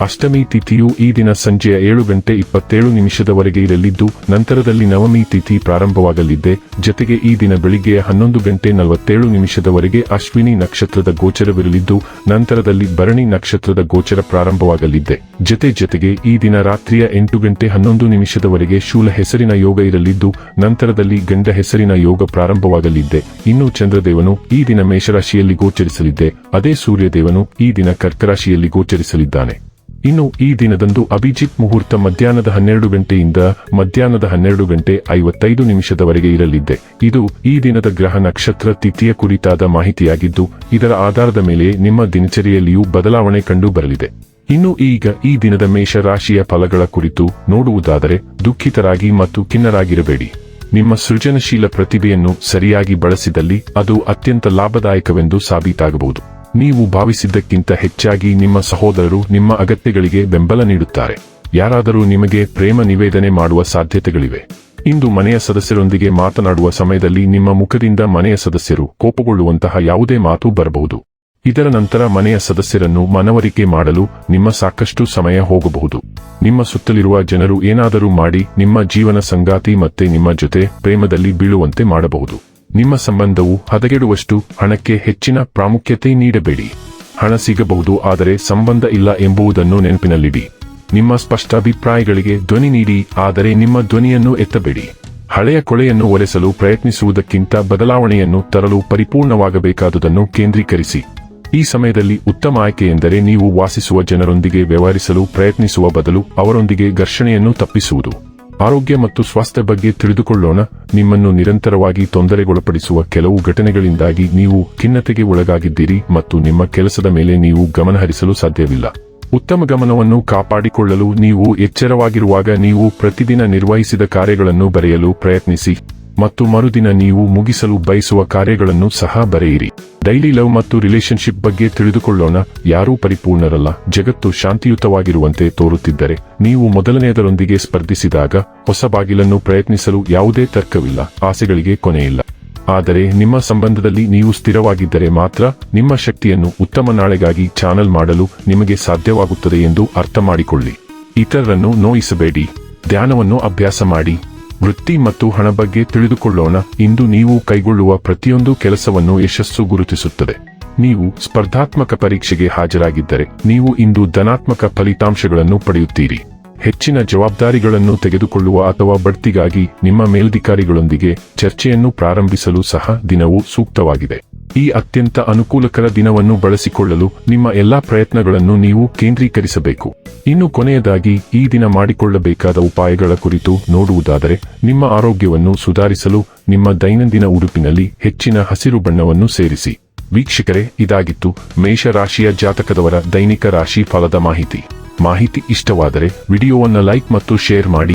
ಅಷ್ಟಮಿ ತಿಥಿಯು ಈ ದಿನ ಸಂಜೆಯ ಏಳು ಗಂಟೆ ಇಪ್ಪತ್ತೇಳು ನಿಮಿಷದವರೆಗೆ ಇರಲಿದ್ದು, ನಂತರದಲ್ಲಿ ನವಮಿ ತಿಥಿ ಪ್ರಾರಂಭವಾಗಲಿದೆ. ಜತೆಗೆ ಈ ದಿನ ಬೆಳಿಗ್ಗೆ ಹನ್ನೊಂದು ಗಂಟೆ ನಲವತ್ತೇಳು ನಿಮಿಷದವರೆಗೆ ಅಶ್ವಿನಿ ನಕ್ಷತ್ರದ ಗೋಚರವಿರಲಿದ್ದು, ನಂತರದಲ್ಲಿ ಭರಣಿ ನಕ್ಷತ್ರದ ಗೋಚರ ಪ್ರಾರಂಭವಾಗಲಿದೆ. ಜತೆ ಜೊತೆಗೆ ಈ ದಿನ ರಾತ್ರಿಯ ಎಂಟು ಗಂಟೆ ಹನ್ನೊಂದು ನಿಮಿಷದವರೆಗೆ ಶೂಲ ಹೆಸರಿನ ಯೋಗ ಇರಲಿದ್ದು, ನಂತರದಲ್ಲಿ ಗಂಡ ಹೆಸರಿನ ಯೋಗ ಪ್ರಾರಂಭವಾಗಲಿದೆ. ಇನ್ನು ಚಂದ್ರದೇವನು ಈ ದಿನ ಮೇಷರಾಶಿಯಲ್ಲಿ ಗೋಚರಿಸಲಿದ್ದೆ ಅದೇ ಸೂರ್ಯದೇವನು ಈ ದಿನ ಕರ್ಕರಾಶಿಯಲ್ಲಿ ಗೋಚರಿಸಲಿದ್ದಾನೆ. ಇನ್ನು ಈ ದಿನದಂದು ಅಭಿಜಿತ್ ಮುಹೂರ್ತ ಮಧ್ಯಾಹ್ನದ ಹನ್ನೆರಡು ಗಂಟೆಯಿಂದ ಮಧ್ಯಾಹ್ನದ ಹನ್ನೆರಡು ಗಂಟೆ ಐವತ್ತೈದು ನಿಮಿಷದವರೆಗೆ ಇರಲಿದ್ದೆ ಇದು ಈ ದಿನದ ಗ್ರಹ ನಕ್ಷತ್ರ ತಿಥಿಯ ಕುರಿತಾದ ಮಾಹಿತಿಯಾಗಿದ್ದು, ಇದರ ಆಧಾರದ ಮೇಲೆ ನಿಮ್ಮ ದಿನಚರಿಯಲ್ಲಿಯೂ ಬದಲಾವಣೆ ಕಂಡು ಬರಲಿದೆ. ಇನ್ನು ಈಗ ಈ ದಿನದ ಮೇಷ ರಾಶಿಯ ಫಲಗಳ ಕುರಿತು ನೋಡುವುದಾದರೆ, ದುಃಖಿತರಾಗಿ ಮತ್ತು ಖಿನ್ನರಾಗಿರಬೇಡಿ. ನಿಮ್ಮ ಸೃಜನಶೀಲ ಪ್ರತಿಭೆಯನ್ನು ಸರಿಯಾಗಿ ಬಳಸಿದಲ್ಲಿ ಅದು ಅತ್ಯಂತ ಲಾಭದಾಯಕವೆಂದು ಸಾಬೀತಾಗಬಹುದು. ನೀವು ಭಾವಿಸಿದ್ದಕ್ಕಿಂತ ಹೆಚ್ಚಾಗಿ ನಿಮ್ಮ ಸಹೋದರರು ನಿಮ್ಮ ಅಗತ್ಯಗಳಿಗೆ ಬೆಂಬಲ ನೀಡುತ್ತಾರೆ. ಯಾರಾದರೂ ನಿಮಗೆ ಪ್ರೇಮ ನಿವೇದನೆ ಮಾಡುವ ಸಾಧ್ಯತೆಗಳಿವೆ. ಇಂದು ಮನೆಯ ಸದಸ್ಯರೊಂದಿಗೆ ಮಾತನಾಡುವ ಸಮಯದಲ್ಲಿ ನಿಮ್ಮ ಮುಖದಿಂದ ಮನೆಯ ಸದಸ್ಯರು ಕೋಪಗೊಳ್ಳುವಂತಹ ಯಾವುದೇ ಮಾತು ಬರಬಹುದು. ಇದರ ನಂತರ ಮನೆಯ ಸದಸ್ಯರನ್ನು ಮನವರಿಕೆ ಮಾಡಲು ನಿಮ್ಮ ಸಾಕಷ್ಟು ಸಮಯ ಹೋಗಬಹುದು. ನಿಮ್ಮ ಸುತ್ತಲಿರುವ ಜನರು ಏನಾದರೂ ಮಾಡಿ ನಿಮ್ಮ ಜೀವನ ಸಂಗಾತಿ ಮತ್ತೆ ನಿಮ್ಮ ಜೊತೆ ಪ್ರೇಮದಲ್ಲಿ ಬೀಳುವಂತೆ ಮಾಡಬಹುದು. ನಿಮ್ಮ ಸಂಬಂಧವು ಹದಗೆಡುವಷ್ಟು ಹಣಕ್ಕೆ ಹೆಚ್ಚಿನ ಪ್ರಾಮುಖ್ಯತೆ ನೀಡಬೇಡಿ. ಹಣ ಸಿಗಬಹುದು, ಆದರೆ ಸಂಬಂಧ ಇಲ್ಲ ಎಂಬುದನ್ನು ನೆನಪಿನಲ್ಲಿಡಿ. ನಿಮ್ಮ ಸ್ಪಷ್ಟ ಅಭಿಪ್ರಾಯಗಳಿಗೆ ಧ್ವನಿ ನೀಡಿ, ಆದರೆ ನಿಮ್ಮ ಧ್ವನಿಯನ್ನು ಎತ್ತಬೇಡಿ. ಹಳೆಯ ಕೊಳೆಯನ್ನು ಒರೆಸಲು ಪ್ರಯತ್ನಿಸುವುದಕ್ಕಿಂತ ಬದಲಾವಣೆಯನ್ನು ತರಲು ಪರಿಪೂರ್ಣವಾಗಬೇಕಾದುದನ್ನು ಕೇಂದ್ರೀಕರಿಸಿ. ಈ ಸಮಯದಲ್ಲಿ ಉತ್ತಮ ಆಯ್ಕೆ ಎಂದರೆ ನೀವು ವಾಸಿಸುವ ಜನರೊಂದಿಗೆ ವ್ಯವಹರಿಸಲು ಪ್ರಯತ್ನಿಸುವ ಬದಲು ಅವರೊಂದಿಗೆ ಘರ್ಷಣೆಯನ್ನು ತಪ್ಪಿಸುವುದು. ಆರೋಗ್ಯ ಮತ್ತು ಸ್ವಾಸ್ಥ್ಯ ಬಗ್ಗೆ ತಿಳಿದುಕೊಳ್ಳೋಣ. ನಿಮ್ಮನ್ನು ನಿರಂತರವಾಗಿ ತೊಂದರೆಗೊಳಪಡಿಸುವ ಕೆಲವು ಘಟನೆಗಳಿಂದಾಗಿ ನೀವು ಖಿನ್ನತೆಗೆ ಒಳಗಾಗಿದ್ದೀರಿ ಮತ್ತು ನಿಮ್ಮ ಕೆಲಸದ ಮೇಲೆ ನೀವು ಗಮನಹರಿಸಲು ಸಾಧ್ಯವಿಲ್ಲ. ಉತ್ತಮ ಗಮನವನ್ನು ಕಾಪಾಡಿಕೊಳ್ಳಲು ನೀವು ಎಚ್ಚರವಾಗಿರುವಾಗ ನೀವು ಪ್ರತಿದಿನ ನಿರ್ವಹಿಸಿದ ಕಾರ್ಯಗಳನ್ನು ಬರೆಯಲು ಪ್ರಯತ್ನಿಸಿ. ಮತ್ತು ಮರುದಿನ ನೀವು ಮುಗಿಸಲು ಬಯಸುವ ಕಾರ್ಯಗಳನ್ನು ಸಹ ಬರೆಯಿರಿ. ಡೈಲಿ ಲವ್ ಮತ್ತು ರಿಲೇಶನ್ಶಿಪ್ ಬಗ್ಗೆ ತಿಳಿದುಕೊಳ್ಳೋಣ. ಯಾರೂ ಪರಿಪೂರ್ಣರಲ್ಲ. ಜಗತ್ತು ಶಾಂತಿಯುತವಾಗಿರುವಂತೆ ತೋರುತ್ತಿದ್ದರೆ ನೀವು ಮೊದಲನೆಯದರೊಂದಿಗೆ ಸ್ಪರ್ಧಿಸಿದಾಗ ಹೊಸ ಬಾಗಿಲನ್ನು ಪ್ರಯತ್ನಿಸಲು ಯಾವುದೇ ತರ್ಕವಿಲ್ಲ. ಆಸೆಗಳಿಗೆ ಕೊನೆಯಿಲ್ಲ. ಆದರೆ ನಿಮ್ಮ ಸಂಬಂಧದಲ್ಲಿ ನೀವು ಸ್ಥಿರವಾಗಿದ್ದರೆ ಮಾತ್ರ ನಿಮ್ಮ ಶಕ್ತಿಯನ್ನು ಉತ್ತಮ ನಾಳೆಗಾಗಿ ಚಾನಲ್ ಮಾಡಲು ನಿಮಗೆ ಸಾಧ್ಯವಾಗುತ್ತದೆ ಎಂದು ಅರ್ಥ ಮಾಡಿಕೊಳ್ಳಿ ಇತರರನ್ನು ನೋಯಿಸಬೇಡಿ. ಧ್ಯಾನವನ್ನು ಅಭ್ಯಾಸ ಮಾಡಿ. ವೃತ್ತಿ ಮತ್ತು ಹಣ ಬಗ್ಗೆ ತಿಳಿದುಕೊಳ್ಳೋಣ. ಇಂದು ನೀವು ಕೈಗೊಳ್ಳುವ ಪ್ರತಿಯೊಂದು ಕೆಲಸವನ್ನು ಯಶಸ್ಸು ಗುರುತಿಸುತ್ತದೆ. ನೀವು ಸ್ಪರ್ಧಾತ್ಮಕ ಪರೀಕ್ಷೆಗೆ ಹಾಜರಾಗಿದ್ದರೆ, ನೀವು ಇಂದು ಧನಾತ್ಮಕ ಫಲಿತಾಂಶಗಳನ್ನು ಪಡೆಯುತ್ತೀರಿ. ಹೆಚ್ಚಿನ ಜವಾಬ್ದಾರಿಗಳನ್ನು ತೆಗೆದುಕೊಳ್ಳುವ ಅಥವಾ ಬಡ್ತಿಗಾಗಿ ನಿಮ್ಮ ಮೇಲಧಿಕಾರಿಗಳೊಂದಿಗೆ ಚರ್ಚೆಯನ್ನು ಪ್ರಾರಂಭಿಸಲು ಸಹ ದಿನವು ಸೂಕ್ತವಾಗಿದೆ. ಈ ಅತ್ಯಂತ ಅನುಕೂಲಕರ ದಿನವನ್ನು ಬಳಸಿಕೊಳ್ಳಲು ನಿಮ್ಮ ಎಲ್ಲಾ ಪ್ರಯತ್ನಗಳನ್ನು ನೀವು ಕೇಂದ್ರೀಕರಿಸಬೇಕು. ಇನ್ನು ಕೊನೆಯದಾಗಿ, ಈ ದಿನ ಮಾಡಿಕೊಳ್ಳಬೇಕಾದ ಉಪಾಯಗಳ ಕುರಿತು ನೋಡುವುದಾದರೆ, ನಿಮ್ಮ ಆರೋಗ್ಯವನ್ನು ಸುಧಾರಿಸಲು ನಿಮ್ಮ ದೈನಂದಿನ ಉಡುಪಿನಲ್ಲಿ ಹೆಚ್ಚಿನ ಹಸಿರು ಬಣ್ಣವನ್ನು ಸೇರಿಸಿ. ವೀಕ್ಷಕರೇ, ಇದಾಗಿತ್ತು ಮೇಷರಾಶಿಯ ಜಾತಕದವರ ದೈನಿಕ ರಾಶಿ ಫಲದ ಮಾಹಿತಿ. ಮಾಹಿತಿ ಇಷ್ಟವಾದರೆ ವಿಡಿಯೋವನ್ನು ಲೈಕ್ ಮತ್ತು ಶೇರ್ ಮಾಡಿ.